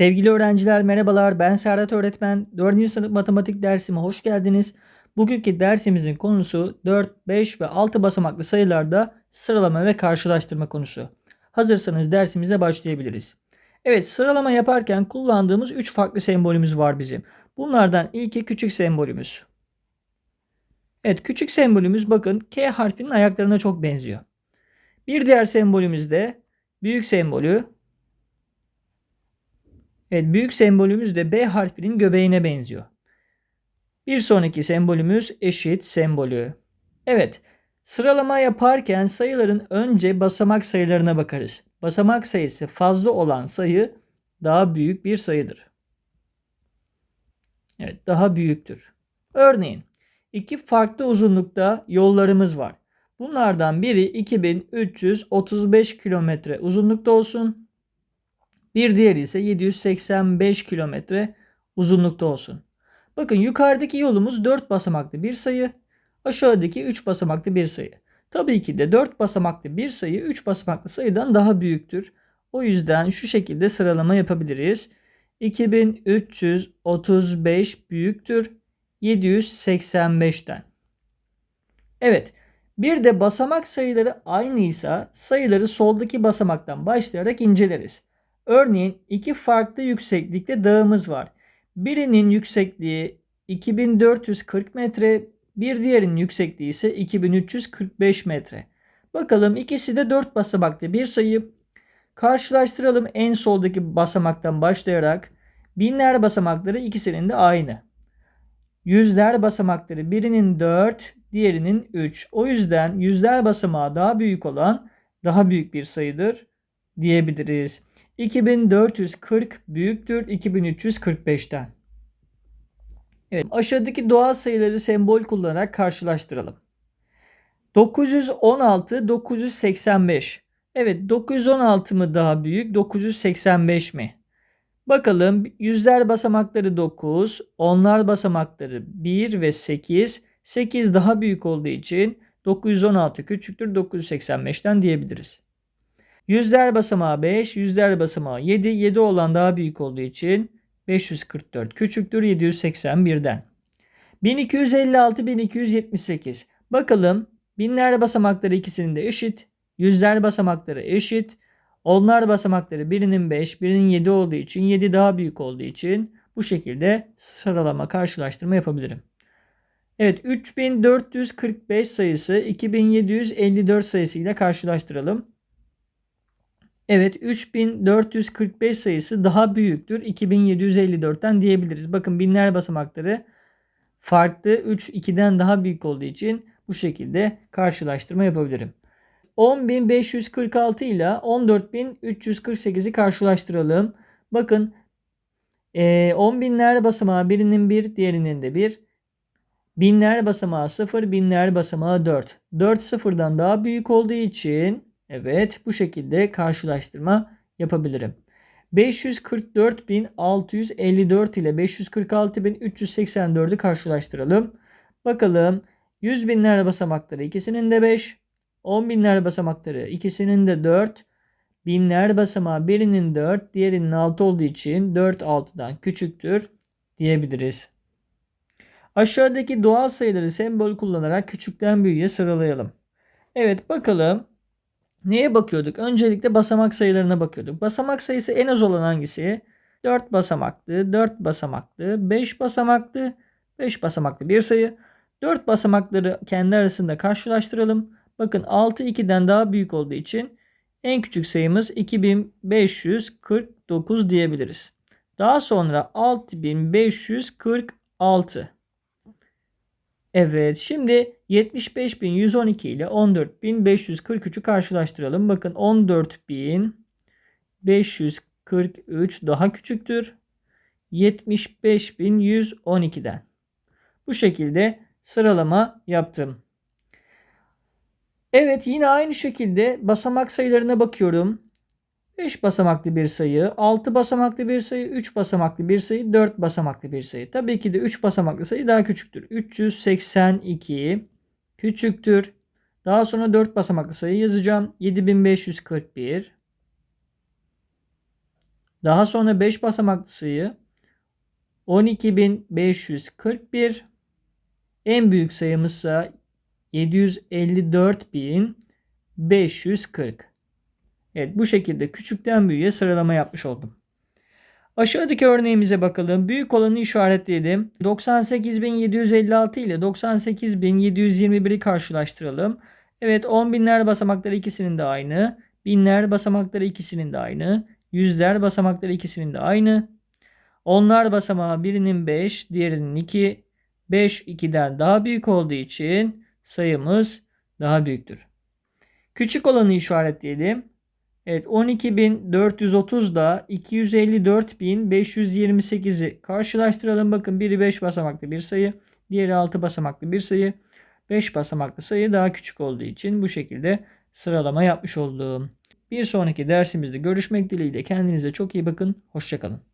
Sevgili öğrenciler merhabalar ben Serhat öğretmen. 4. sınıf matematik dersime hoş geldiniz. Bugünkü dersimizin konusu 4, 5 ve 6 basamaklı sayılarda sıralama ve karşılaştırma konusu. Hazırsanız dersimize başlayabiliriz. Evet sıralama yaparken kullandığımız 3 farklı sembolümüz var bizim. Bunlardan ilki küçük sembolümüz. Evet küçük sembolümüz bakın K harfinin ayaklarına çok benziyor. Bir diğer sembolümüz de büyük sembolü Evet büyük sembolümüz de B harfinin göbeğine benziyor. Bir sonraki sembolümüz eşit sembolü. Evet sıralama yaparken sayıların önce basamak sayılarına bakarız. Basamak sayısı fazla olan sayı daha büyük bir sayıdır. Evet daha büyüktür. Örneğin iki farklı uzunlukta yollarımız var. Bunlardan biri 2335 kilometre uzunlukta olsun. Bir diğeri ise 785 kilometre uzunlukta olsun. Bakın yukarıdaki yolumuz 4 basamaklı bir sayı. Aşağıdaki 3 basamaklı bir sayı. Tabii ki de 4 basamaklı bir sayı 3 basamaklı sayıdan daha büyüktür. O yüzden şu şekilde sıralama yapabiliriz. 2335 büyüktür 785'ten. Evet. Bir de basamak sayıları aynıysa sayıları soldaki basamaktan başlayarak inceleriz. Örneğin iki farklı yükseklikte dağımız var. Birinin yüksekliği 2440 metre, bir diğerinin yüksekliği ise 2345 metre. Bakalım ikisi de 4 basamaklı bir sayı. Karşılaştıralım en soldaki basamaktan başlayarak. Binler basamakları ikisinin de aynı. Yüzler basamakları birinin 4, diğerinin 3. O yüzden yüzler basamağı daha büyük olan daha büyük bir sayıdır diyebiliriz. 2440 büyüktür 2345'ten. Evet, aşağıdaki doğal sayıları sembol kullanarak karşılaştıralım. 916 985. Evet 916 mı daha büyük 985 mi? Bakalım yüzler basamakları 9, onlar basamakları 1 ve 8. 8 daha büyük olduğu için 916 küçüktür 985'ten diyebiliriz. Yüzler basamağı 5, yüzler basamağı 7. 7 olan daha büyük olduğu için 544 küçüktür 781'den. 1256 1278. Bakalım binler basamakları ikisinin de eşit. Yüzler basamakları eşit. Onlar basamakları birinin 5, birinin 7 olduğu için 7 daha büyük olduğu için bu şekilde sıralama karşılaştırma yapabilirim. Evet 3445 sayısı 2754 sayısı ile karşılaştıralım. Evet 3445 sayısı daha büyüktür 2754'ten diyebiliriz. Bakın binler basamakları farklı 3 2'den daha büyük olduğu için bu şekilde karşılaştırma yapabilirim. 10.546 ile 14.348'i karşılaştıralım. Bakın e, 10 binler basamağı birinin 1 diğerinin de 1. Binler basamağı 0 binler basamağı 4. 4 sıfırdan daha büyük olduğu için Evet bu şekilde karşılaştırma yapabilirim. 544.654 ile 546.384'ü karşılaştıralım. Bakalım 100 binler basamakları ikisinin de 5. 10 binler basamakları ikisinin de 4. Binler basamağı birinin 4 diğerinin 6 olduğu için 4 6'dan küçüktür diyebiliriz. Aşağıdaki doğal sayıları sembol kullanarak küçükten büyüğe sıralayalım. Evet bakalım Neye bakıyorduk? Öncelikle basamak sayılarına bakıyorduk. Basamak sayısı en az olan hangisi? 4 basamaklı, 4 basamaklı, 5 basamaklı, 5 basamaklı bir sayı. 4 basamakları kendi arasında karşılaştıralım. Bakın 6 2'den daha büyük olduğu için en küçük sayımız 2549 diyebiliriz. Daha sonra 6546. Evet şimdi 75.112 ile 14.543'ü karşılaştıralım. Bakın 14.543 daha küçüktür. 75.112'den. Bu şekilde sıralama yaptım. Evet yine aynı şekilde basamak sayılarına bakıyorum. 5 basamaklı bir sayı, 6 basamaklı bir sayı, 3 basamaklı bir sayı, 4 basamaklı bir sayı. Tabii ki de 3 basamaklı sayı daha küçüktür. 382 küçüktür. Daha sonra 4 basamaklı sayı yazacağım. 7541 Daha sonra 5 basamaklı sayı 12541. En büyük sayımızsa 754540. Evet bu şekilde küçükten büyüğe sıralama yapmış oldum. Aşağıdaki örneğimize bakalım. Büyük olanı işaretleyelim. 98756 ile 98721'i karşılaştıralım. Evet 10 binler basamakları ikisinin de aynı. Binler basamakları ikisinin de aynı. Yüzler basamakları ikisinin de aynı. Onlar basamağı birinin 5, diğerinin 2. 5 2'den daha büyük olduğu için sayımız daha büyüktür. Küçük olanı işaretleyelim. Evet 12.430 da 254.528'i karşılaştıralım. Bakın biri 5 basamaklı bir sayı. Diğeri 6 basamaklı bir sayı. 5 basamaklı sayı daha küçük olduğu için bu şekilde sıralama yapmış oldum. Bir sonraki dersimizde görüşmek dileğiyle kendinize çok iyi bakın. Hoşçakalın.